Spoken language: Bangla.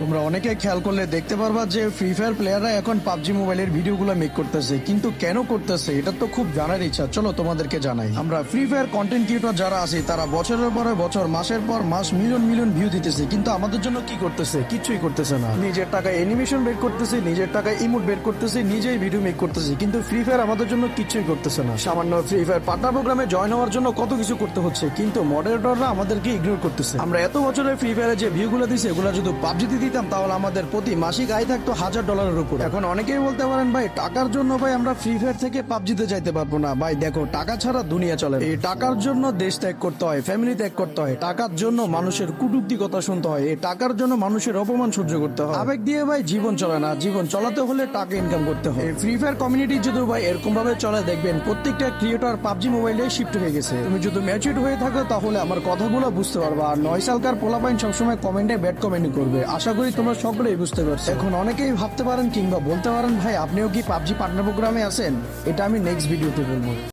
তোমরা অনেকে খেয়াল করলে দেখতে পারবা যে ফ্রি ফায়ার প্লেয়াররা এখন পাবজি মোবাইলের ভিডিওগুলো মেক করতেছে। কিন্তু কেন করতেছে? এটা তো খুব জানার ইচ্ছা। চলো তোমাদেরকে জানাই। আমরা ফ্রি ফায়ার কন্টেন্ট ক্রিয়েটর যারা আছি, তারা বছরের পরে বছর, মাসের পর মাস মিলিয়ন মিলিয়ন ভিউ দিতেছে। কিন্তু আমাদের জন্য কি করতেছে? কিছুই করতেছে না। নিজের টাকায় অ্যানিমেশন বের করতেছে, নিজের টাকায় ইমোট বের করতেছে, নিজেই ভিডিও মেক করতেছে। কিন্তু ফ্রি ফায়ার আমাদের জন্য কিছুই করতেছে না। সামান্য ফ্রি ফায়ার পার্টনার প্রোগ্রামে জয়েন হওয়ার জন্য কত কিছু করতে হচ্ছে, কিন্তু মডারেটররা আমাদেরকে ইগনোর করতেছে। আমরা এত বছরের ফ্রি ফায়ারে যে ভিউ গুলো দিছি, এগুলো যদি পাবজিতে দিতাম, তাহলে আমাদের প্রতি মাসিক আয় থাকতো হাজার ডলারের উপর। এখন অনেকেই বলতে পারেন, ভাই, টাকার জন্য ভাই আমরা ফ্রি ফায়ার থেকে পাবজিতে যাইতে পারব না। ভাই, দেখো, টাকা ছাড়া দুনিয়া চলে এই টাকার জন্য দেশ ত্যাগ করতে হয় ফ্যামিলি ত্যাগ করতে হয়, টাকার জন্য মানুষের কুটুক্তি কথা শুনতে হয়, এই টাকার জন্য মানুষের অপমান সহ্য করতে হয়। আবেগ দিয়ে ভাই, জীবন চলে না। জীবন চলাতে হলে টাকা ইনকাম করতে হয়। ফ্রি ফায়ার কমিউনিটি যদি ভাই এরকম ভাবে চলে, দেখবেন প্রত্যেকটা ক্রিয়েটর পাবজি মোবাইলে শিফট হয়ে গেছে। তুমি যদি ম্যাচিউর হয়ে থাকো, তাহলে আমার কথাগুলো বুঝতে পারবা। আর নয় সালকার পোলাপাইন সবসময় কমেন্টে ব্যাড কমেন্ট করবে। আশা করি তোমরা সকলেই বুঝতে পারছ। এখন অনেকেই ভাবতে পারেন কিংবা বলতে পারেন, ভাই, আপনিও কি পাবজি পার্টনার প্রোগ্রামে আছেন? এটা আমি নেক্সট ভিডিওতে বলব।